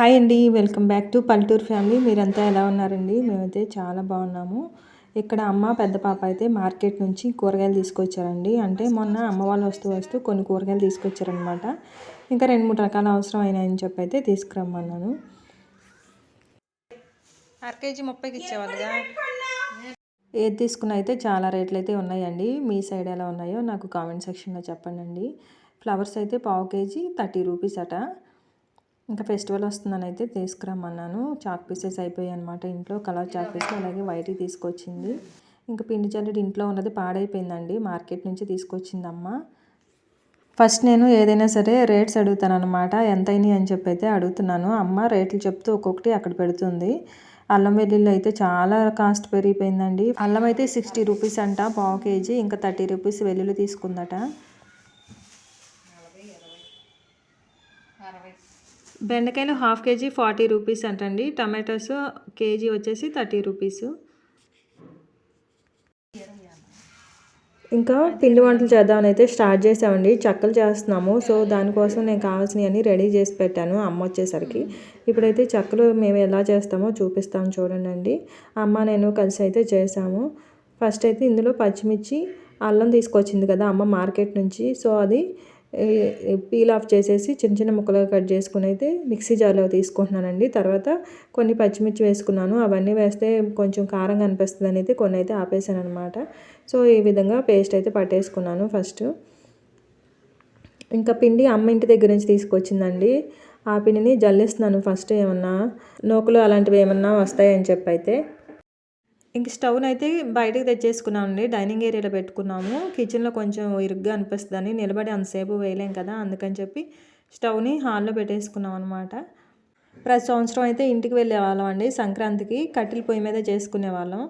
Hi అండి welcome back to పల్లెటూరు family. మీరంతా ఎలా ఉన్నారండి? మేమైతే చాలా బాగున్నాము. ఇక్కడ అమ్మ పెద్ద పాప అయితే మార్కెట్ నుంచి కూరగాయలు తీసుకొచ్చారండి. అంటే మొన్న అమ్మ వాళ్ళు వస్తూ వస్తూ కొన్ని కూరగాయలు తీసుకొచ్చారనమాట ఇంకా రెండు మూడు రకాల అవసరం అయినాయని చెప్పి అయితే తీసుకురమ్మన్నాను. అర కేజీ ముప్పైకి ఇచ్చేవాళ్ళుగా? ఏది తీసుకున్న అయితే చాలా రేట్లు అయితే ఉన్నాయండి. మీ సైడ్ ఎలా ఉన్నాయో నాకు కామెంట్ సెక్షన్లో చెప్పండి ఫ్లవర్స్ అయితే పావు కేజీ థర్టీ రూపీస్ అట. ఇంకా ఫెస్టివల్ వస్తుందని అయితే తీసుకురమ్మన్నాను. చాక్ పీసెస్ అయిపోయాయి అనమాట ఇంట్లో. కలర్ చాక్ పీసెస్ అలాగే వైట్ తీసుకొచ్చింది. ఇంకా పిండి జల్లెడు ఇంట్లో ఉన్నది పాడైపోయిందండి. మార్కెట్ నుంచి తీసుకొచ్చింది అమ్మ ఫస్ట్ నేను ఏదైనా సరే రేట్స్ అడుగుతాను అనమాట ఎంత అని చెప్పి అయితే అడుగుతున్నాను. అమ్మ రేట్లు చెప్తూ ఒక్కొక్కటి అక్కడ పెడుతుంది. అల్లం వెల్లుల్లి అయితే చాలా కాస్ట్ పెరిగిపోయిందండి. అల్లం అయితే సిక్స్టీ రూపీస్ అంట పావు కేజీ. ఇంకా థర్టీ రూపీస్ వెల్లుల్లి తీసుకుందట. బెండకాయలు హాఫ్ కేజీ ఫార్టీ రూపీస్ అంటండి. టమాటోస్ కేజీ వచ్చేసి థర్టీ రూపీస్. ఇంకా పిండి వంటలు చేద్దామని అయితే స్టార్ట్ చేసామండి. చక్కలు చేస్తున్నాము. సో దానికోసం నేను కావాల్సినవన్నీ రెడీ చేసి పెట్టాను అమ్మ వచ్చేసరికి. ఇప్పుడైతే చక్కలు మేము ఎలా చేస్తామో చూపిస్తాము చూడండి అమ్మ నేను కలిసి అయితే చేసాము. ఫస్ట్ అయితే ఇందులో పచ్చిమిర్చి అల్లం తీసుకొచ్చింది కదా అమ్మ మార్కెట్ నుంచి. సో అది పీల్ ఆఫ్ చేసేసి చిన్న చిన్న ముక్కలుగా కట్ చేసుకుని అయితే మిక్సీ జార్లో తీసుకుంటున్నానండి. తర్వాత కొన్ని పచ్చిమిర్చి వేసుకున్నాను. అవన్నీ వేస్తే కొంచెం కారంగా అనిపిస్తుంది అయితే కొన్ని అయితే ఆపేసాను అనమాట సో ఈ విధంగా పేస్ట్ అయితే పట్టేసుకున్నాను ఫస్ట్. ఇంకా పిండి అమ్మ ఇంటి దగ్గర నుంచి తీసుకొచ్చిందండి. ఆ పిండిని జల్లిస్తున్నాను ఫస్ట్ ఏమన్నా. నూకలు అలాంటివి ఏమన్నా వస్తాయని చెప్పి అయితే. ఇంక స్టవ్ని అయితే బయటకు తెచ్చేసుకున్నామండి. డైనింగ్ ఏరియాలో పెట్టుకున్నాము. కిచెన్లో కొంచెం ఇరుగ్గా అనిపిస్తుందని నిలబడి అంతసేపు వేయలేం కదా అందుకని చెప్పి స్టవ్ని హాల్లో పెట్టేసుకున్నాం అనమాట ప్రతి సంవత్సరం అయితే ఇంటికి వెళ్ళే వాళ్ళం అండి సంక్రాంతికి కట్టెల పొయ్యి మీద చేసుకునే వాళ్ళం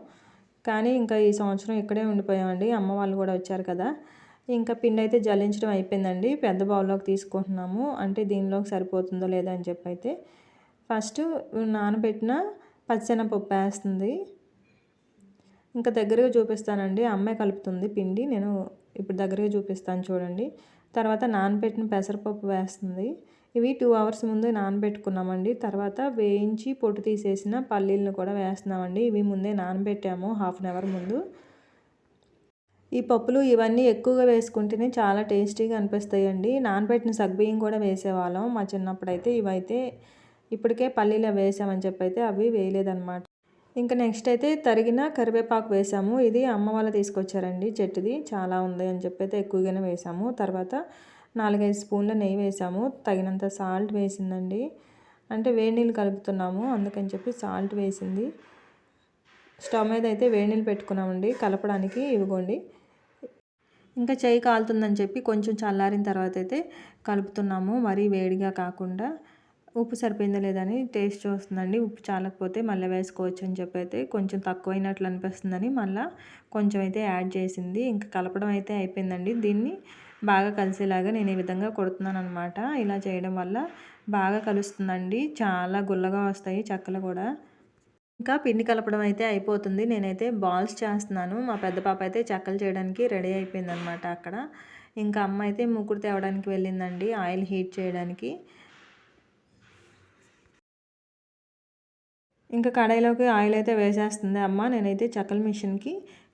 కానీ ఇంకా ఈ సంవత్సరం ఇక్కడే ఉండిపోయామండి. అమ్మ వాళ్ళు కూడా వచ్చారు కదా. ఇంకా పిండి అయితే జల్లించడం అయిపోయిందండి. పెద్ద బౌల్లోకి తీసుకుంటున్నాము. అంటే దీనిలోకి సరిపోతుందో లేదో అని చెప్పి అయితే. ఫస్ట్ నానబెట్టిన పచ్చెనపప్పు వేస్తుంది. ఇంకా దగ్గరగా చూపిస్తానండి. అమ్మాయి కలుపుతుంది పిండి. నేను ఇప్పుడు దగ్గరగా చూపిస్తాను చూడండి. తర్వాత నానబెట్టిన పెసరపప్పు వేస్తుంది. ఇవి టూ అవర్స్ ముందు నానబెట్టుకున్నామండి. తర్వాత వేయించి పొట్టు తీసేసిన పల్లీలను కూడా వేస్తున్నామండి. ఇవి ముందే నానబెట్టాము హాఫ్ అన్ అవర్ ముందు. ఈ పప్పులు ఇవన్నీ ఎక్కువగా వేసుకుంటేనే చాలా టేస్టీగా అనిపిస్తాయండి. నానబెట్టిన సగ్బియ్యం కూడా వేసేవాళ్ళం మా చిన్నప్పుడు అయితే ఇవైతే ఇప్పటికే పల్లీలో వేసామని చెప్పి అయితే అవి వేయలేదన్నమాట. ఇంకా నెక్స్ట్ అయితే తరిగిన కరివేపాకు వేసాము. ఇది అమ్మ వాళ్ళు తీసుకొచ్చారండి చెట్టుది. చాలా ఉంది అని చెప్పి అయితే ఎక్కువగానే వేసాము. తర్వాత నాలుగైదు స్పూన్ల నెయ్యి వేసాము. తగినంత సాల్ట్ వేసిందండి. అంటే వేడి నీళ్ళు కలుపుతున్నాము. అందుకని చెప్పి సాల్ట్ వేసింది. స్టవ్ మీద అయితే వేడి నీళ్ళు పెట్టుకున్నామండి. కలపడానికి ఇవ్వండి ఇంకా చేయి కాలుతుందని చెప్పి కొంచెం చల్లారిన తర్వాత అయితే కలుపుతున్నాము. మరీ వేడిగా కాకుండా ఉప్పు సరిపోయిందా లేదని టేస్ట్ చూస్తుందండి. ఉప్పు చాలకపోతే మళ్ళీ వేసుకోవచ్చు అని చెప్పి అయితే కొంచెం తక్కువైనట్లు అనిపిస్తుందని మళ్ళీ కొంచెం అయితే యాడ్ చేసింది. ఇంకా కలపడం అయితే అయిపోయిందండి. దీన్ని బాగా కలిసేలాగా నేను ఈ విధంగా కొడుతున్నాను అనమాట ఇలా చేయడం వల్ల బాగా కలుస్తుందండి. చాలా గుల్లగా వస్తాయి చెక్కలు కూడా. ఇంకా పిండి కలపడం అయితే అయిపోతుంది. నేనైతే బాల్స్ చేస్తున్నాను. మా పెద్ద పాప అయితే చెక్కలు చేయడానికి రెడీ అయిపోయిందనమాట అక్కడ. ఇంకా అమ్మ అయితే ముగ్గురు తేవడానికి వెళ్ళిందండి. ఆయిల్ హీట్ చేయడానికి. ఇంకా కడాయిలోకి ఆయిల్ అయితే వేసేస్తుంది అమ్మ. నేనైతే చక్కల మిషన్కి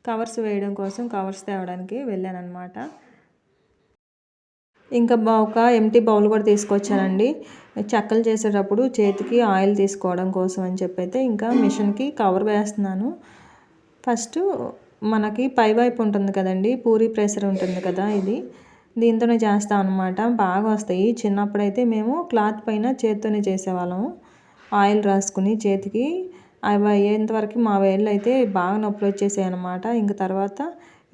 కవర్స్ వేయడం కోసం కవర్స్ తేవడానికి వెళ్ళాను అనమాట ఇంకా ఒక ఎంటీ బౌల్ కూడా తీసుకొచ్చానండి. చెక్కలు చేసేటప్పుడు చేతికి ఆయిల్ తీసుకోవడం కోసం అని చెప్పైతే ఇంకా మిషన్కి కవర్ వేస్తున్నాను. ఫస్ట్ మనకి పై వైపు ఉంటుంది కదండి పూరి ప్రెషర్ ఉంటుంది కదా ఇది. దీంతోనే చేస్తాం అనమాట బాగా వస్తాయి. చిన్నప్పుడైతే మేము క్లాత్ పైన చేత్తోనే చేసేవాళ్ళము. ఆయిల్ రాసుకుని చేతికి అవి అయ్యేంతవరకు మా వేళ్ళు అయితే బాగా నొప్పులు వచ్చేసాయి అనమాట ఇంక తర్వాత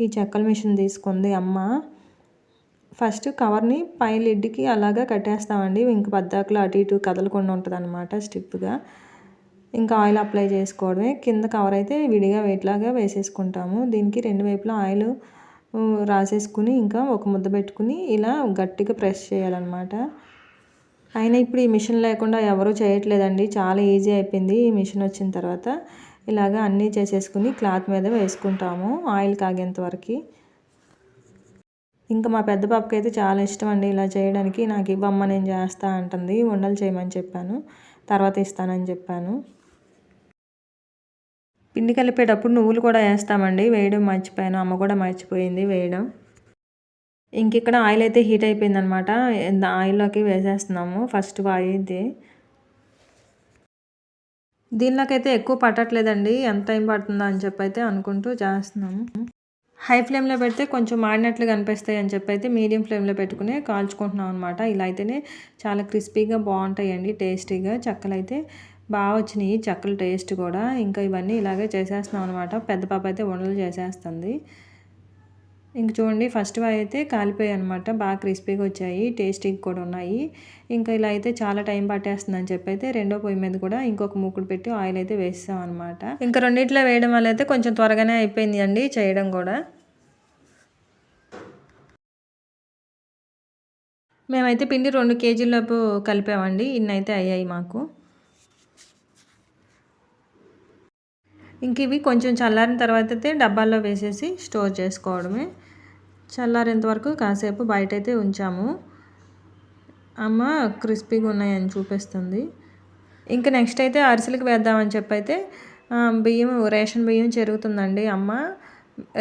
ఈ చెక్కల మిషన్ తీసుకుంది అమ్మ. ఫస్ట్ కవర్ని పై లిడ్కి అలాగా కట్టేస్తామండి. ఇంక పద్దాకులు అటు ఇటు కదలకుండా ఉంటుంది అనమాట స్టిప్గా ఇంకా ఆయిల్ అప్లై చేసుకోవడమే. కింద కవర్ అయితే విడిగా వెయిట్లాగా వేసేసుకుంటాము. దీనికి రెండు వైపులా ఆయిల్ రాసేసుకుని ఇంకా ఒక ముద్ద పెట్టుకుని ఇలా గట్టిగా ప్రెస్ చేయాలన్నమాట. అయినా ఇప్పుడు ఈ మిషన్ లేకుండా ఎవరూ చేయట్లేదండి. చాలా ఈజీ అయిపోయింది ఈ మిషన్ వచ్చిన తర్వాత. ఇలాగ అన్నీ చేసేసుకుని క్లాత్ మీద వేసుకుంటాము ఆయిల్ కాగేంత వరకు. ఇంకా మా పెద్ద పాపకి అయితే చాలా ఇష్టం అండి ఇలా చేయడానికి. నాకు ఇవ్వమ్మ నేను చేస్తా అంటుంది. ఉండలు చేయమని చెప్పాను. తర్వాత ఇస్తానని చెప్పాను. పిండి కలిపేటప్పుడు నువ్వులు కూడా వేస్తామండి. వేయడం మర్చిపోయాను. అమ్మ కూడా మర్చిపోయింది వేయడం. ఇంక ఇక్కడ ఆయిల్ అయితే హీట్ అయిపోయింది అనమాట ఆయిల్లోకి వేసేస్తున్నాము. ఫస్ట్ అయితే దీనిలోకైతే ఎక్కువ పట్టట్లేదండి. ఎంత టైం పడుతుందో అని చెప్పి అయితే అనుకుంటూ చేస్తున్నాము. హై ఫ్లేమ్లో పెడితే కొంచెం మాడినట్లు కనిపిస్తాయి అని చెప్పి అయితే మీడియం ఫ్లేమ్లో పెట్టుకుని కాల్చుకుంటున్నాం అనమాట. ఇలా అయితేనే చాలా క్రిస్పీగా బాగుంటాయండి. టేస్టీగా చెక్కలు అయితే బాగా వచ్చినాయి. చెక్కల టేస్ట్ కూడా. ఇంకా ఇవన్నీ ఇలాగే చేసేస్తున్నాం అనమాట. పెద్ద పాప అయితే వండలు చేసేస్తుంది. ఇంక చూడండి ఫస్ట్ అయితే కాలిపోయాయి అనమాట బాగా క్రిస్పీగా వచ్చాయి. టేస్టీగా కూడా ఉన్నాయి. ఇంకా ఇలా అయితే చాలా టైం పట్టేస్తుంది అని చెప్పి అయితే రెండో పొయ్యి మీద కూడా ఇంకొక మూకుడు పెట్టి ఆయిల్ అయితే వేస్తాం అనమాట ఇంకా రెండింటిలో వేయడం వల్ల అయితే కొంచెం త్వరగానే అయిపోయింది అండి చేయడం కూడా. మేమైతే పిండి రెండు కేజీలలోపు కలిపామండి. ఇన్ని అయితే అయ్యాయి మాకు. ఇంక ఇవి కొంచెం చల్లారిన తర్వాత అయితే డబ్బాల్లో వేసేసి స్టోర్ చేసుకోవడమే. చల్లారేంత వరకు కాసేపు బయటైతే ఉంచాము. అమ్మ క్రిస్పీగా ఉన్నాయని చూపిస్తుంది. ఇంకా నెక్స్ట్ అయితే అరిసెలకు వేద్దామని చెప్పి అయితే బియ్యం రేషన్ బియ్యం చెరుగుతుందండి అమ్మ.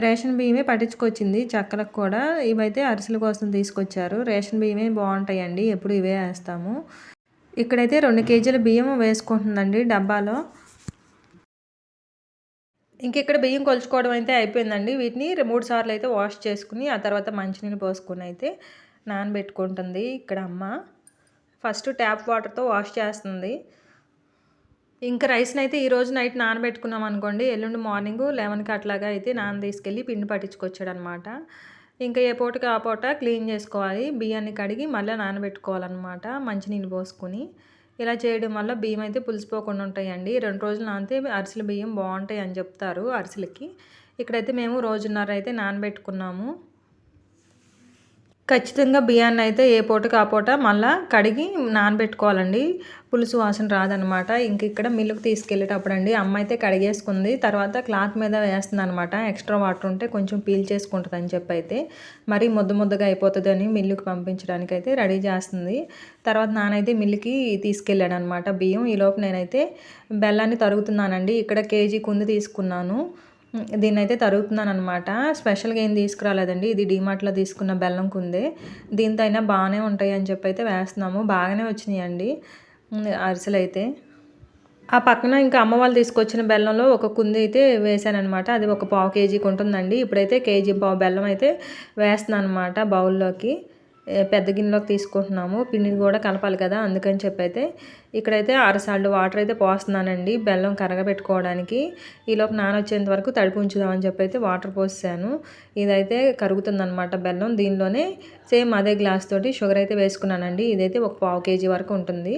రేషన్ బియ్యమే పట్టించుకొచ్చింది చక్కలకు కూడా. ఇవైతే అరిసెల కోసం తీసుకొచ్చారు. రేషన్ బియ్యమే బాగుంటాయండి. ఎప్పుడు ఇవే వేస్తాము. ఇక్కడైతే రెండు కేజీల బియ్యం వేసుకుంటుందండి డబ్బాలో. ఇంకెక్కడ బియ్యం కొలుచుకోవడం అయితే అయిపోయిందండి. వీటిని మూడు సార్లు అయితే వాష్ చేసుకుని ఆ తర్వాత మంచినీళ్ళు పోసుకుని అయితే నానబెట్టుకుంటుంది ఇక్కడ అమ్మ. ఫస్ట్ ట్యాప్ వాటర్తో వాష్ చేస్తుంది. ఇంకా రైస్ని అయితే ఈరోజు నైట్ నానబెట్టుకున్నాం అనుకోండి. ఎల్లుండి మార్నింగ్ లెవెన్కి అట్లాగా అయితే నాన్న తీసుకెళ్ళి పిండి పట్టించుకొచ్చాడు అనమాట ఇంకా ఏ పూటకి ఆ పూట క్లీన్ చేసుకోవాలి. బియ్యాన్ని కడిగి మళ్ళీ నానబెట్టుకోవాలన్నమాట. మంచినీళ్ళు పోసుకొని. ఇలా చేయడం వల్ల బియ్యం అయితే పులిసిపోకుండా ఉంటాయండి. రెండు రోజులు నానితే అరిసెల బియ్యం బాగుంటాయి అని చెప్తారు అరిసెలకి. ఇక్కడైతే మేము రోజున్నర అయితే నానబెట్టుకున్నాము. ఖచ్చితంగా బియ్యాన్ని అయితే ఏ పూటకి ఆ పూట మళ్ళీ కడిగి నానబెట్టుకోవాలండి. పులుసు వాసన రాదనమాట. ఇంక ఇక్కడ మిల్లుకు తీసుకెళ్ళేటప్పుడు అండి అమ్మ అయితే కడిగేసుకుంది. తర్వాత క్లాత్ మీద వేస్తుంది అనమాట ఎక్స్ట్రా వాటర్ ఉంటే కొంచెం పీల్ చేసుకుంటుంది అని చెప్పి అయితే మరీ ముద్ద ముద్దగా అయిపోతుంది అని మిల్లుకి పంపించడానికి అయితే రెడీ చేస్తుంది. తర్వాత నానైతే మిల్లుకి తీసుకెళ్ళాడు అనమాట బియ్యం ఈలోపు నేనైతే బెల్లాన్ని తరుగుతున్నానండి. ఇక్కడ కేజీ కుంది తీసుకున్నాను. దీన్ని అయితే తరుగుతున్నాను అనమాట స్పెషల్గా ఏం తీసుకురాలేదండి. ఇది డీమార్ట్లో తీసుకున్న బెల్లం కుందే దీంతో అయినా బాగానే ఉంటాయి అని చెప్పి అయితే వేస్తున్నాము. బాగానే వచ్చినాయండి. అరిసెలు అయితే ఆ పక్కన ఇంకా అమ్మ వాళ్ళు తీసుకొచ్చిన బెల్లంలో ఒక కుంది అయితే వేసానమాట అది ఒక పావు కేజీకి ఉంటుందండి ఇప్పుడైతే కేజీ పావు బెల్లం అయితే వేస్తున్నాను అనమాట బౌల్లోకి. పెద్ద గిన్నెలోకి తీసుకుంటున్నాము. పిండిని కూడా కలపాలి కదా అందుకని చెప్పి అయితే ఇక్కడైతే అరసాళ్ళు వాటర్ అయితే పోస్తున్నానండి బెల్లం కరగబెట్టుకోవడానికి. ఈలోపు నానొచ్చేంత వరకు తడిపి ఉంచుదామని చెప్పి అయితే వాటర్ పోసాను ఇదైతే కరుగుతుందనమాట బెల్లం. దీనిలోనే సేమ్ అదే గ్లాస్ తోటి షుగర్ అయితే వేసుకున్నానండి. ఇదైతే ఒక పావు కేజీ వరకు ఉంటుంది.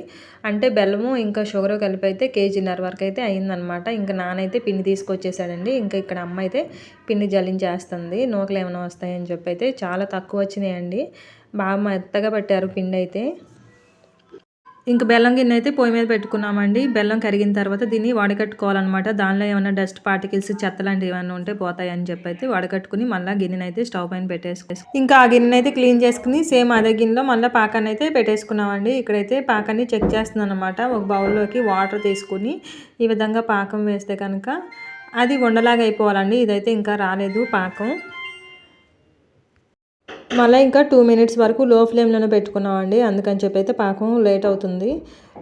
అంటే బెల్లము ఇంకా షుగర్ కలిపి అయితే కేజీన్నర వరకు అయితే అయిందనమాట ఇంకా నానైతే పిండి తీసుకొచ్చేసాడండి. ఇంకా ఇక్కడ అమ్మ అయితే పిండి జల్లించేస్తుంది. నూకలు ఏమైనా వస్తాయని చెప్పి అయితే చాలా తక్కువ వచ్చినాయండి. బాగా మెత్తగా పెట్టారు పిండి అయితే ఇంక బెల్లం గిన్నె అయితే పొయ్యి మీద పెట్టుకున్నామండి. బెల్లం కరిగిన తర్వాత దీన్ని వడకట్టుకోవాలన్నమాట. దానిలో ఏమైనా డస్ట్ పార్టికల్స్ చెత్త లాంటివి ఏమైనా ఉంటే పోతాయని చెప్పి అయితే వడకట్టుకుని మళ్ళీ గిన్నెని అయితే స్టవ్ పైన పెట్టేసుకో ఇంకా ఆ గిన్నె అయితే క్లీన్ చేసుకుని సేమ్ అదే గిన్నెలో మళ్ళీ పాకాన్ని అయితే పెట్టేసుకున్నామండి. ఇక్కడైతే పాకాన్ని చెక్ చేస్తున్నాను అనమాట ఒక బౌల్లోకి వాటర్ తీసుకుని ఈ విధంగా పాకం వేస్తే కనుక అది ఉండలాగా అయిపోవాలండి. ఇదైతే ఇంకా రాలేదు పాకం. మళ్ళీ ఇంకా టూ మినిట్స్ వరకు లో ఫ్లేమ్లోనే పెట్టుకున్నామండి. అందుకని చెప్పి అయితే పాకం లేట్ అవుతుంది.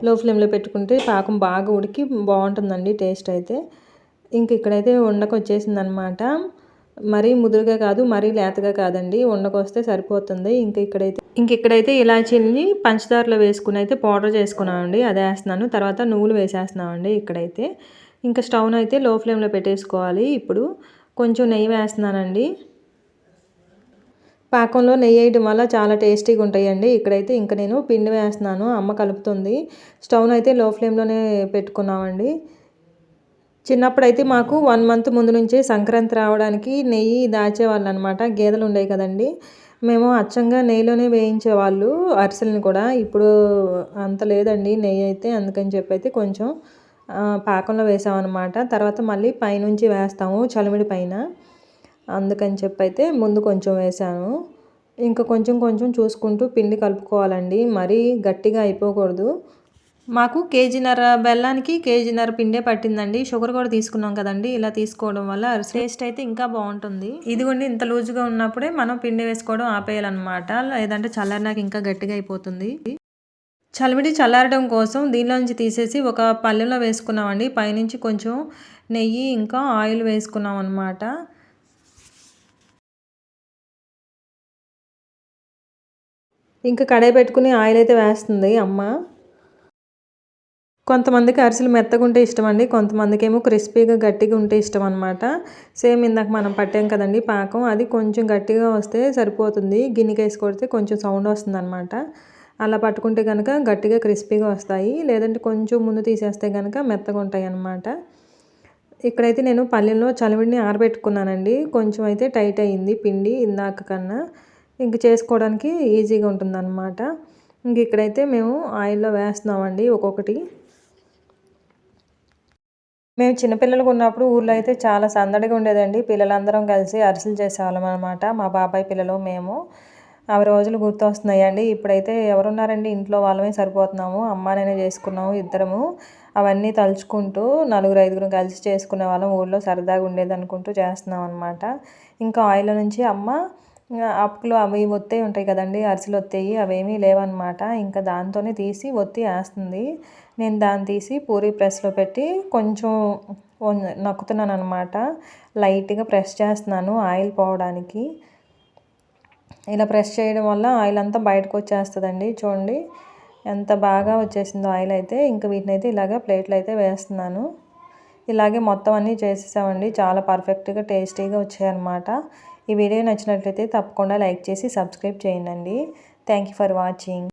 లో ఫ్లేమ్లో పెట్టుకుంటే పాకం బాగా ఉడికి బాగుంటుందండి టేస్ట్ అయితే. ఇంక ఇక్కడైతే ఉండకు వచ్చేసిందనమాట మరీ ముదురుగా కాదు మరీ లేతగా కాదండి. ఉండకొస్తే సరిపోతుంది. ఇంక ఇక్కడైతే ఇంక ఇక్కడైతే ఇలాచీని పంచదారలో వేసుకుని అయితే పౌడర్ చేసుకున్నామండి. అదే వేస్తున్నాను. తర్వాత నువ్వులు వేసేస్తున్నామండి ఇక్కడైతే. ఇంకా స్టవ్ను అయితే లో ఫ్లేమ్లో పెట్టేసుకోవాలి. ఇప్పుడు కొంచెం నెయ్యి వేస్తున్నానండి. పాకంలో నెయ్యి వేయడం వల్ల చాలా టేస్టీగా ఉంటాయండి. ఇక్కడైతే ఇంకా నేను పిండి వేస్తున్నాను. అమ్మ కలుపుతుంది. స్టవ్ను అయితే లో ఫ్లేమ్లోనే పెట్టుకున్నామండి. చిన్నప్పుడైతే మాకు వన్ మంత్ ముందు నుంచే సంక్రాంతి రావడానికి నెయ్యి దాచేవాళ్ళు అనమాట గేదెలు ఉండేవి కదండి. మేము అచ్చంగా నెయ్యిలోనే వేయించేవాళ్ళు అరిసెలను కూడా. ఇప్పుడు అంత లేదండి నెయ్యి అయితే. అందుకని చెప్పి అయితే కొంచెం పాకంలో వేసామన్నమాట. తర్వాత మళ్ళీ పైనుంచి వేస్తాము చలిమిడి పైన. అందుకని చెప్పి అయితే ముందు కొంచెం వేసాను. ఇంకా కొంచెం కొంచెం చూసుకుంటూ పిండి కలుపుకోవాలండి. మరీ గట్టిగా అయిపోకూడదు. మాకు కేజీన్నర బెల్లానికి కేజీన్నర పిండే పట్టిందండి. షుగర్ కూడా తీసుకున్నాం కదండి. ఇలా తీసుకోవడం వల్ల టేస్ట్ అయితే ఇంకా బాగుంటుంది. ఇదిగోండి ఇంత లూజుగా ఉన్నప్పుడే మనం పిండి వేసుకోవడం ఆపేయాలన్నమాట. లేదంటే చల్లారినాక ఇంకా గట్టిగా అయిపోతుంది. చలిమిడి చల్లారడం కోసం దీనిలోంచి తీసేసి ఒక పల్లెలో వేసుకున్నామండి. పైనుంచి కొంచెం నెయ్యి ఇంకా ఆయిల్ వేసుకున్నాం అనమాట ఇంకా కడాయి పెట్టుకుని ఆయిల్ అయితే వేస్తుంది అమ్మ. కొంతమందికి అరిసెలు మెత్తగా ఉంటే ఇష్టం అండి కొంతమందికి ఏమో క్రిస్పీగా గట్టిగా ఉంటే ఇష్టం అనమాట సేమ్ ఇందాక మనం పట్టాం కదండి పాకం అది కొంచెం గట్టిగా వస్తే సరిపోతుంది. గిన్నెకి వేసి కొడితే కొంచెం సౌండ్ వస్తుంది అనమాట అలా పట్టుకుంటే కనుక గట్టిగా క్రిస్పీగా వస్తాయి లేదంటే కొంచెం ముందు తీసేస్తే కనుక మెత్తగా ఉంటాయి అన్నమాట ఇక్కడైతే నేను పల్లెల్లో చలివిడిని ఆరబెట్టుకున్నానండి. కొంచెం అయితే టైట్ అయ్యింది పిండి ఇందాక కన్నా. ఇంక చేసుకోవడానికి ఈజీగా ఉంటుందన్నమాట. ఇంక ఇక్కడైతే మేము ఆయిల్లో వేస్తున్నామండి ఒక్కొక్కటి. మేము చిన్నపిల్లలకు ఉన్నప్పుడు ఊర్లో అయితే చాలా సందడిగా ఉండేదండి. పిల్లలందరం కలిసి అరిసెలు చేసేవాళ్ళం అనమాట మా బాబాయ్ పిల్లలు మేము. అవి రోజులు గుర్తొస్తున్నాయండి. ఇప్పుడైతే ఎవరున్నారండి? ఇంట్లో వాళ్ళమే సరిపోతున్నాము. అమ్మ నేనే చేసుకున్నాము ఇద్దరము. అవన్నీ తలుచుకుంటూ నలుగురు ఐదుగురు కలిసి చేసుకునే వాళ్ళం. ఊళ్ళో సరదాగా ఉండేది అనుకుంటూ చేస్తున్నాం అనమాట ఇంకా ఆయిల్ నుంచి అమ్మ అప్పులు అవి ఒత్తే ఉంటాయి కదండి అరిసెలు ఒత్తాయి అవేమీ లేవన్నమాట. ఇంకా దాంతోనే తీసి ఒత్తి వేస్తుంది. నేను దాన్ని తీసి పూరి ప్రెస్లో పెట్టి కొంచెం నొక్కుతున్నాను అనమాట లైట్గా ప్రెస్ చేస్తున్నాను ఆయిల్ పోవడానికి. ఇలా ప్రెస్ చేయడం వల్ల ఆయిల్ అంతా బయటకు వచ్చేస్తుందండి. చూడండి ఎంత బాగా వచ్చేసిందో ఆయిల్ అయితే. ఇంకా వీటిని అయితే ఇలాగ ప్లేట్లు అయితే వేస్తున్నాను. ఇలాగే మొత్తం అన్నీ చేసేసామండి. చాలా పర్ఫెక్ట్గా టేస్టీగా వచ్చాయన్నమాట. ఈ వీడియో నచ్చినట్లయితే తప్పకుండా లైక్ చేసి సబ్స్క్రైబ్ చేయండి. Thank you for watching